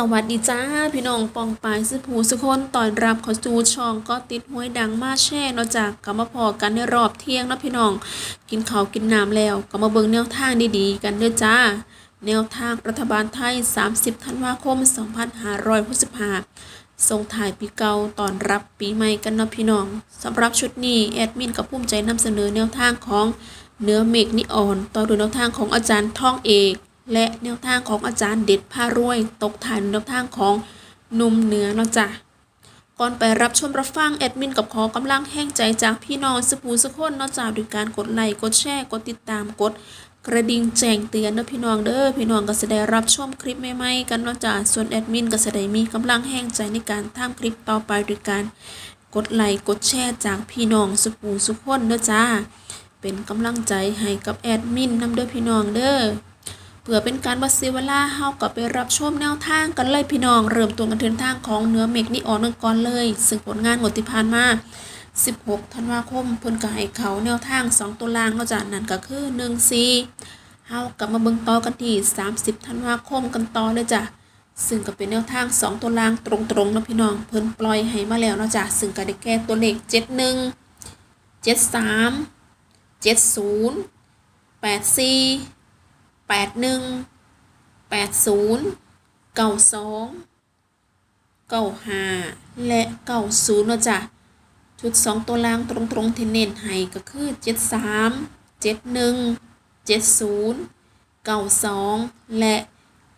สวัสดีจ้า พี่น้องปองปายสุภูสุคนตอนรับข้าสู่ช่องก็ติดห้วยดังมาแช่นอกจากกลับมาพอกันในรอบเที่ยงนะพี่น้อง กินข้าวกินน้ำแล้ว ก็มาเบิ่งแนวทางดีๆ กันเด้อจ้า แนวทางรัฐบาลไทย 30 ธันวาคม 2565ส่งถ่ายปีเก่าตอนรับปีใหม่กันนะพี่น้องสำหรับชุดนี้แอดมินกับภูมิใจนำเสนอแนวทางของเนื้อเมฆนิออนต่อดยแนวทางของอาจารย์ท่องเอก และแนวทางของอาจารย์เด็ดผ้ารวย ตกถ่ายแนวทางของนุ่มเนื้อเนาะจ้ะก่อนไปรับชมรับฟังแอดมินกับขอกำลังแห้งใจจากพี่น้องสปูสกคนนอกจากด้วยการกดไลค์กดแชร์กดติดตามกด กระดิ่งแจ้งเตือนเด้อพี่น้องเด้อพี่น้องก็จะได้รับชมคลิปใหม่ๆกันนอกจากส่วนแอดมินก็จะได้มีกำลังแห้งใจในการทำคลิปต่อไปด้วยการกดไลค์กดแชร์จากพี่น้องสปูสุกคนเด้อจ้า เป็นกำลังใจให้กับแอดมินนำเด้อพี่น้องเด้อ เพื่อเป็นการบัสียเวลาเฮากับไปรับชมแนวทางกันเลยพี่น้อง เริ่มตัวกันเทินทางของเนื้อเมกนี่ออนกันก่อนเลย ซึ่งผลงานงดที่ผ่านมา 16 ธันวาคมเพิ่นก็ให้เขาแนวทาง 2 ตัวล่างเนอกจากนั้นก็คือ1 4เฮากลับมาเบิ่งต่อกันที่ 30 ธันวาคมกันต่อเลยจ้ะซึ่งก็เป็นแนวทาง 2 ตัวล่างตรงๆนะพี่น้องเพิ่นปล่อยให้มาแล้วเนาะจ้ะซึ่งก็ได้แก้ตัวเลข 71 73 70 84 แปดหนึ่งแปดศูนย์เก้าสองเก้าห้าและเก้าศูนย์เนาะจ้ะชุดสองตัวล่างตรงๆที่เน้นให้ก็คือเจ็ดสามเจ็ดหนึ่งเจ็ดศูนย์เก้าสองและ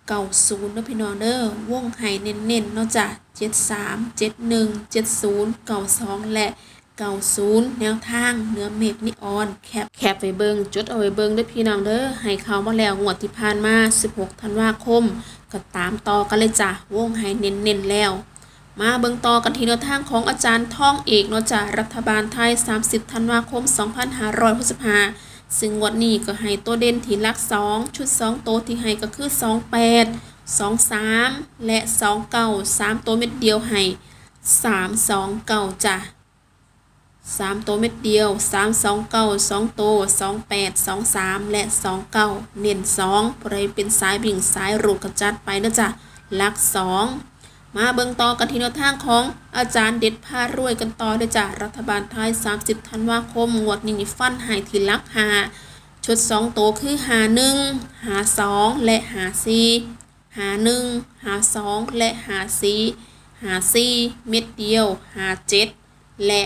เก้าศูนย์เนาะพี่น้องเด้อวงให้เน้นๆเนาะจ้ะเจ็ดสามเจ็ดหนึ่งเจ็ดศูนย์เก้าสองและ เก่าศูนย์แนวทางเนื้อเมฆนิออน แคปแคปไว้เบิงจดเอาไว้เบิงด้อพี่น้องเด้อให้เขามาแล้วงวดที่ผ่านมา 16 ธันวาคม ก็ตามต่อกันเลยจ้ะวงให้เน้นแล้ว มาเบิงต่อกันที่แนวทางของอาจารย์ท่องเอกเนาะจ้ะรัฐบาลไทย 30 ธันวาคม 2565ซึ่งงวดนี้ก็ให้ตัวเด่นที่ลัก 2 ชุด 2 โตวที่ให้ก็คือ 28 23 และ 29 3 ตัวเม็ดเดียวให้ 3 2 9จ้ะ สามตัวเม็ดเดียวสามสองเก้าสองตัวสองแปดสองสามและสองเก้าเน้นสองใครเป็นสายบิ่งสายรูดกระจัดไปนะจ๊ะลักสองมาเบิ่งต่อกันที่แนวทางของอาจารย์เด็ดพารวยกันต่อเลยจ้ะรัฐบาลไทย 30 ธันวาคมงวดนี้ฟันหายที่หลักหาชุดสองตัวคือหาหนึ่งหาสองและหาสี่หาหนึ่งหาสองและหาสี่หาสี่เม็ดเดียวหาเจ็ด และ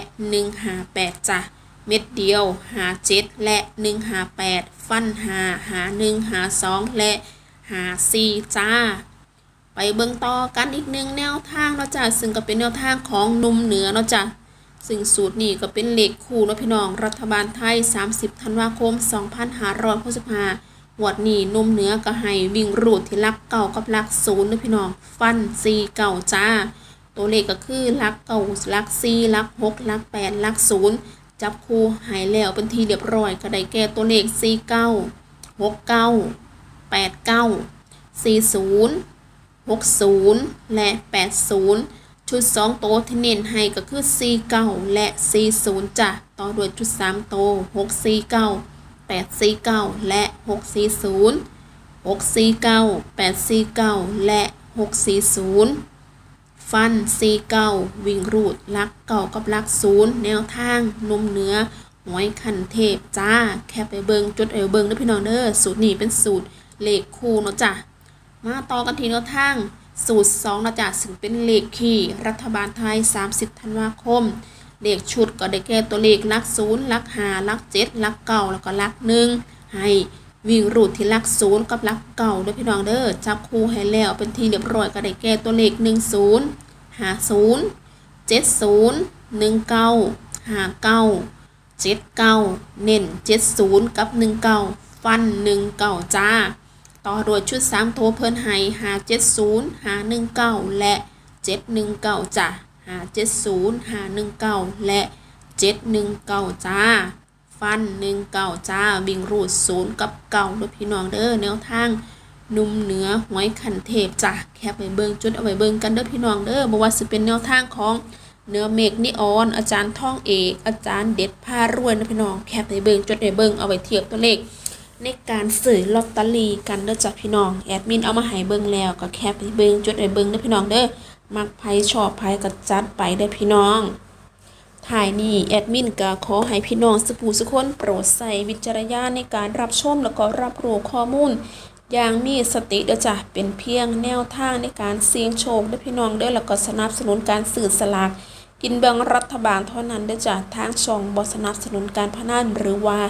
158จ้ะเม็ดเดียวหา7และ 158 ฟันหาหา1หา2และหา4จ้า ไปเบิ่งต่อกันอีกหนึ่งแนวทางเนาะจ้ะซึ่งก็เป็นแนวทางของนุ่มเหนือเนาะจ้ะซึ่งสูตรนี้ก็เป็นเลขคู่เนาะพี่น้องรัฐบาลไทย 30 ธันวาคม 2565หวดนี้นุ่มเหนือก็ให้วิ่งรูดที่ลักเก่ากับลักศูนย์เนาะพี่น้อง ฟัน4เก่าจ้า ตัวเลขก็คือลักเก่าลักสี่ลักหกลักแปดลักศูนย์จับคู่หายแล้วเป็นทีเรียบร้อยก็ได้แก่ตัวเลขสี่เก้าหกเก้าแปดเก้าสี่ศูนย์หกศูนย์และแปดศูนย์ชุดสองโตวที่เน้นให้ก็คือสี่เก้าและสี่ศูนย์จ้ะต่อด้วยชุดสามโตหกสี่เก้าแปดสี่เก้าและหกสี่ศูนย์หกสี่เก้าแปดสี่เก้าและหกสี่ศูนย์ ฟันซีเก้าวิ่งรูดลักเก่ากับลักศูนย์แนวทางนมเนื้อหอยขันเทพจ้า แค่ไปเบิงจดเอวเบิงด้อพี่น้องเด้อสูตรนี้เป็นสูตรเลขคู่เนาะจ้ะมาต่อกันทีแนวทางสูตร2นะจ้ะซึ่งเป็นเลขคี่รัฐบาลไทย 30 ธันวาคม เลขชุดก็ได้แก่ตัวเลขลักศูนย์ลักหาลักเจ็ดลักเก่าแล้วก็ลักหนึ่งให้ วิ่งรูดที่ลักศูนย์กับลักเก่าด้อพี่น้องเด้อจับคู่ให้แล้วเป็นทีเรียบร้อยก็ได้แก่ตัวเลขหนึ่งศูนย์ห้าศูนย์เจ็ดศูนย์หนึ่งเก้าหาเก้าเจ็ดเก้าเน้นเจ็ดศูนย์กับหนึ่งเก้าฟันหนึ่งเก้าจ้า ต่อโดยชุดสามโทเพิ่นให้หาเจ็ดศูนย์หาหนึ่งเก้าและเจ็ดหนึ่งเก้าจ้าหาเจ็ดศูนย์หาหนึ่งเก้าและเจ็ดหนึ่งเก้าจ้า ฟันหนึ่งเก้าจ้าวิ่งรูดศูนย์กับเก้าด้วยพี่น้องเด้อแนวทางนุ่มเนื้อหวยขันเทพจ้ะแคปไปเบิงจุดเอาไว้เบิงกันเด้อพี่น้องเด้อบ่ว่าสิเป็นแนวทางของเนื้อเมฆนิออน อาจารย์ท่องเอกอาจารย์เด็ดพารวยนะพี่น้องแคปไปเบิงจุดไปเบิงเอาไว้เทียบตัวเลข ในการซื้อลอตเตอรี่กันเด้อจ้ะพี่น้องแอดมินเอามาให้เบิงแล้วก็แคปให้เบิงจุดให้เบิงเด้อพี่น้องเด้อมักไผชอบไผก็จัดไปได้อพี่น้อง ถ่ายนี้แอดมินก็ขอให้พี่น้องสุภูสุคนโปรดใส่วิจารณญาณในการรับชมแล้วก็รับรู้ข้อมูล อย่างมีสติเด้อจ้ะเป็นเพียงแนวทางในการเสี่ยงโชคเด้อพี่น้องเด้อแล้วก็สนับสนุนการสื่อสลากกินแบ่งรัฐบาลเท่านั้นเด้อจ้ะทางช่องบ่สนับสนุนการพนันหรือว่า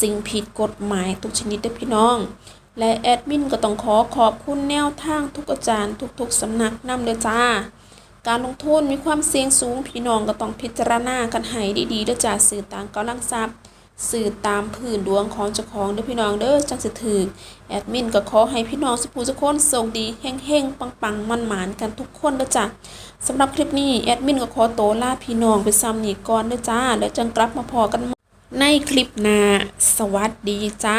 สิ่งผิดกฎหมายทุกชนิดเด้อพี่น้อง และแอดมินก็ต้องขอขอบคุณแนวทางทุกอาจารย์ทุกๆสำนักนำเด้อจ้า การลงทุนมีความเสี่ยงสูงพี่น้องก็ต้องพิจารณากันให้ดีๆเด้อจ้าสื่อตามกำลังทรัพย์สื่อตามพื้นดวงของเจ้าของเด้อพี่น้องเด้อจังสิถือแอดมินก็ขอให้พี่น้องสุภูสุคนโชคดีเฮงๆปังๆมันหมานกันทุกคนเด้อจ้าสำหรับคลิปนี้แอดมินก็ขอโตวลาพี่น้องไปซ้ำนี่ก่อนเด้อจ้าแล้วจังกลับมาพอกันในคลิปหน้าสวัสดีจ้า